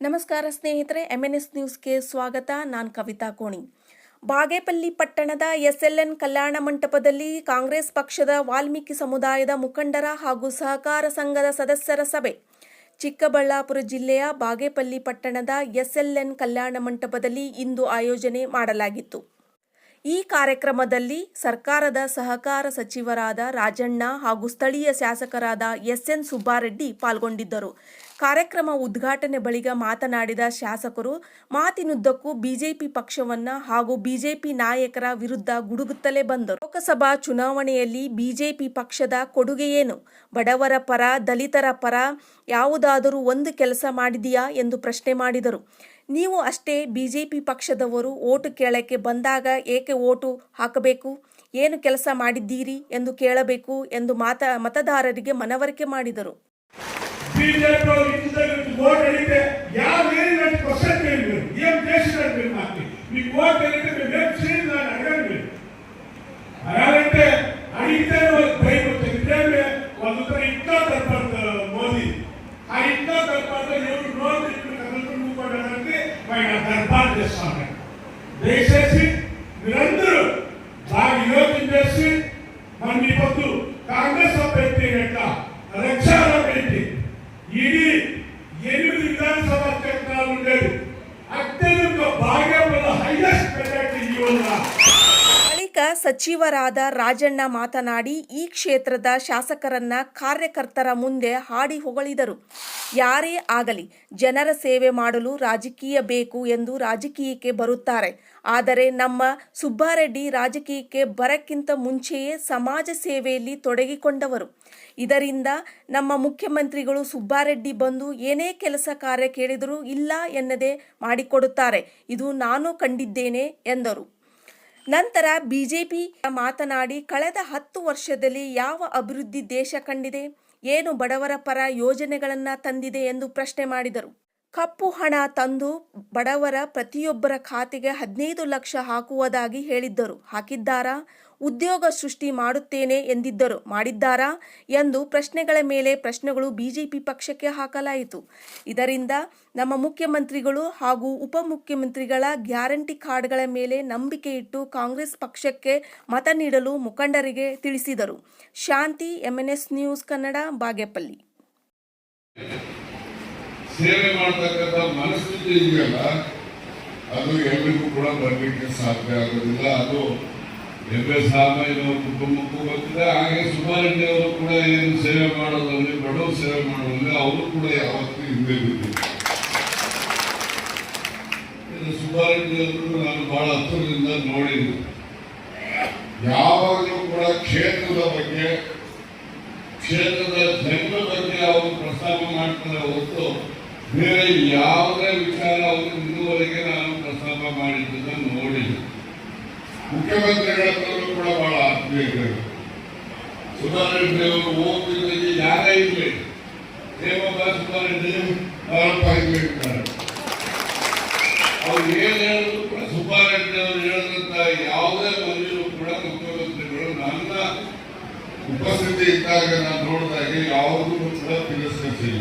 ನಮಸ್ಕಾರ ಸ್ನೇಹಿತರೆ M N S ನ್ಯೂಸ್ಗೆ ಸ್ವಾಗತ. ನಾನು ಕವಿತಾ ಕೋಣಿ. ಬಾಗೇಪಲ್ಲಿ ಪಟ್ಟಣದ ಎಸ್ಎಲ್ಎನ್ ಕಲ್ಯಾಣ ಮಂಟಪದಲ್ಲಿ ಕಾಂಗ್ರೆಸ್ ಪಕ್ಷದ ವಾಲ್ಮೀಕಿ ಸಮುದಾಯದ ಮುಖಂಡರ ಹಾಗೂ ಸಹಕಾರ ಸಂಘದ ಸದಸ್ಯರ ಸಭೆ. ಚಿಕ್ಕಬಳ್ಳಾಪುರ ಜಿಲ್ಲೆಯ ಬಾಗೇಪಲ್ಲಿ ಪಟ್ಟಣದ ಎಸ್ಎಲ್ಎನ್ ಕಲ್ಯಾಣ ಮಂಟಪದಲ್ಲಿ ಇಂದು ಆಯೋಜನೆ ಮಾಡಲಾಗಿತ್ತು. ಈ ಕಾರ್ಯಕ್ರಮದಲ್ಲಿ ಸರ್ಕಾರದ ಸಹಕಾರ ಸಚಿವರಾದ ರಾಜಣ್ಣ ಹಾಗೂ ಸ್ಥಳೀಯ ಶಾಸಕರಾದ ಎಸ್ಎನ್ ಸುಬ್ಬಾರೆಡ್ಡಿ ಪಾಲ್ಗೊಂಡಿದ್ದರು. ಕಾರ್ಯಕ್ರಮ ಉದ್ಘಾಟನೆ ಬಳಿಕ ಮಾತನಾಡಿದ ಶಾಸಕರು, ಮಾತಿನುದ್ದಕ್ಕೂ ಬಿಜೆಪಿ ಪಕ್ಷವನ್ನ ಹಾಗೂ ಬಿಜೆಪಿ ನಾಯಕರ ವಿರುದ್ಧ ಗುಡುಗುತ್ತಲೇ ಬಂದರು. ಲೋಕಸಭಾ ಚುನಾವಣೆಯಲ್ಲಿ ಬಿಜೆಪಿ ಪಕ್ಷದ ಕೊಡುಗೆ ಏನು? ಬಡವರ ಪರ, ದಲಿತರ ಪರ, ಯಾವುದಾದರೂ ಒಂದು ಕೆಲಸ ಮಾಡಿದೆಯಾ ಎಂದು ಪ್ರಶ್ನೆ ಮಾಡಿದರು. ನೀವು ಅಷ್ಟೇ ಬಿಜೆಪಿ ಪಕ್ಷದವರು ಓಟು ಕೇಳಕ್ಕೆ ಬಂದಾಗ ಏಕೆ ಓಟು ಹಾಕಬೇಕು? ಏನು ಕೆಲಸ ಮಾಡಿದ್ದೀರಿ ಎಂದು ಕೇಳಬೇಕು ಎಂದು ಮಾತ, ಮತದಾರರಿಗೆ ಮನವರಿಕೆ ಮಾಡಿದರು. బీజేపీ ఇంటి దగ్గర ఓటు అడిగితే యాభై నాకు క్వశ్చన్ ఏం చేసినారు మీరు మాకు? మీకు ఓటు అడిగితే మేము ఏం చేయండి అని అడగండి మీరు. అడగాలంటే అడిగితే మోదీ. ఆ ఇంకా తప్పదు ఎవరు రోజు ఇక్కడ కదులుతుండుకోవడానికి ఆయన దర్బార్ చేస్తాను దయచేసి మీరందరూ బాగా యోగం చేసి మన మీ పొద్దు కాంగ్రెస్ అభ్యర్థి యొక్క రక్షణ పెట్టి ಸಚಿವರಾದ ರಾಜಣ್ಣ ಮಾತನಾಡಿ, ಈ ಕ್ಷೇತ್ರದ ಶಾಸಕರನ್ನ ಕಾರ್ಯಕರ್ತರ ಮುಂದೆ ಹಾಡಿ ಹೊಗಳಿದರು. ಯಾರೇ ಆಗಲಿ ಜನರ ಸೇವೆ ಮಾಡಲು ರಾಜಕೀಯ ಬೇಕು ಎಂದು ರಾಜಕೀಯಕ್ಕೆ ಬರುತ್ತಾರೆ. ಆದರೆ ನಮ್ಮ ಸುಬ್ಬಾರೆಡ್ಡಿ ರಾಜಕೀಯಕ್ಕೆ ಬರಕ್ಕಿಂತ ಮುಂಚೆಯೇ ಸಮಾಜ ಸೇವೆಯಲ್ಲಿ ತೊಡಗಿಕೊಂಡವರು. ಇದರಿಂದ ನಮ್ಮ ಮುಖ್ಯಮಂತ್ರಿಗಳು ಸುಬ್ಬಾರೆಡ್ಡಿ ಬಂದು ಏನೇ ಕೆಲಸ ಕಾರ್ಯ ಕೇಳಿದರೂ ಇಲ್ಲ ಎನ್ನದೇ ಮಾಡಿಕೊಡುತ್ತಾರೆ. ಇದು ನಾನು ಕಂಡಿದ್ದೇನೆ ಎಂದರು. ನಂತರ ಬಿಜೆಪಿ ಮಾತನಾಡಿ ಕಳೆದ ಹತ್ತು ವರ್ಷದಲ್ಲಿ ಯಾವ ಅಭಿವೃದ್ಧಿ ದೇಶ ಕಂಡಿದೆ? ಏನು ಬಡವರ ಪರ ಯೋಜನೆಗಳನ್ನು ತಂದಿದೆ ಎಂದು ಪ್ರಶ್ನೆ ಮಾಡಿದರು. ಕಪ್ಪು ಹಣ ತಂದು ಬಡವರ ಪ್ರತಿಯೊಬ್ಬರ ಖಾತೆಗೆ ಹದಿನೈದು ಲಕ್ಷ ಹಾಕುವುದಾಗಿ ಹೇಳಿದ್ದರು. ಹಾಕಿದ್ದಾರಾ? ಉದ್ಯೋಗ ಸೃಷ್ಟಿ ಮಾಡುತ್ತೇನೆ ಎಂದಿದ್ದರು. ಮಾಡಿದ್ದಾರಾ? ಎಂದು ಪ್ರಶ್ನೆಗಳ ಮೇಲೆ ಪ್ರಶ್ನೆಗಳು ಬಿಜೆಪಿ ಪಕ್ಷಕ್ಕೆ ಹಾಕಲಾಯಿತು. ಇದರಿಂದ ನಮ್ಮ ಮುಖ್ಯಮಂತ್ರಿಗಳು ಹಾಗೂ ಉಪಮುಖ್ಯಮಂತ್ರಿಗಳ ಗ್ಯಾರಂಟಿ ಕಾರ್ಡ್ಗಳ ಮೇಲೆ ನಂಬಿಕೆ ಇಟ್ಟು ಕಾಂಗ್ರೆಸ್ ಪಕ್ಷಕ್ಕೆ ಮತ ನೀಡಲು ಮುಖಂಡರಿಗೆ ತಿಳಿಸಿದರು. Shanti MNS news Kannada, Bagepalli. ಸೇವೆ ಮಾಡತಕ್ಕಂಥ ಮನಸ್ಥಿತಿ ಇದೆಯಲ್ಲ, ಅದು ಎಲ್ರಿಗೂ ಕೂಡ ಬರಲಿಕ್ಕೆ ಸಾಧ್ಯ ಆಗೋದಿಲ್ಲ. ಅದು ಎಂ ಎಸ್ ರಾಮಯ್ಯನವ್ರ ಕುಟುಂಬಕ್ಕೂ ಗೊತ್ತಿದೆ. ಹಾಗೆ ಸುಬ್ಬಾರೆಡ್ಡಿ ಅವರು ಕೂಡ ಏನು ಸೇವೆ ಮಾಡೋದ್ರಲ್ಲಿ, ಬಡವರು ಸೇವೆ ಮಾಡೋದ್ರಲ್ಲಿ ಅವರು ಕೂಡ ಯಾವತ್ತೂ ಹಿಂದೆ ಬಿದ್ದಿದ್ದಾರೆ ಸುಬ್ಬಾರೆಡ್ಡಿ ಅವರು ನಾನು ಬಹಳ ಹತ್ತಿರದಿಂದ ನೋಡಿದ್ದೆ ಯಾವಾಗಲೂ ಕೂಡ ಕ್ಷೇತ್ರದ ಬಗ್ಗೆ, ಕ್ಷೇತ್ರದ ಜನರ ಬಗ್ಗೆ ಅವರು ಪ್ರಸ್ತಾಪ ಮಾಡ್ತಾರೆ ಹೊರತು ಬೇರೆ ಯಾವುದೇ ವಿಚಾರ ಅವರು ಇನ್ನುವರೆಗೆ ನಾನು ಪ್ರಸ್ತಾಪ ಮಾಡಿದ್ದನ್ನು ನೋಡಿಲ್ಲ ಮುಖ್ಯಮಂತ್ರಿಗಳ ಹತ್ರನೂ ಕೂಡ ಬಹಳ ಆತ್ಮೀಯತೆ ಸುಧಾರೆಡ್ಡಿ ಅವರು ಹೋಗ್ತಿದ್ದಕ್ಕೆ ಯಾರೇ ಇರಲಿ ದೇವಪ್ಪ ಸುಧಾರೆಡ್ಡಿ ಇರ್ತಾರೆ ಅವ್ರು ಏನು ಹೇಳಿದ್ರು ಕೂಡ ಸುಬ್ಬಾರೆಡ್ಡಿ ಅವರು ಹೇಳಿದಂತ ಯಾವುದೇ ಮನೆಯಲ್ಲೂ ಕೂಡ ಮುಖ್ಯಮಂತ್ರಿಗಳು ನನ್ನ ಉಪಸ್ಥಿತಿ ಇದ್ದಾಗ ನಾನು ನೋಡಿದಾಗ ಯಾವುದೂ ಕೂಡ ತಿರಸ್ಕರಿಸಿಲ್ಲ.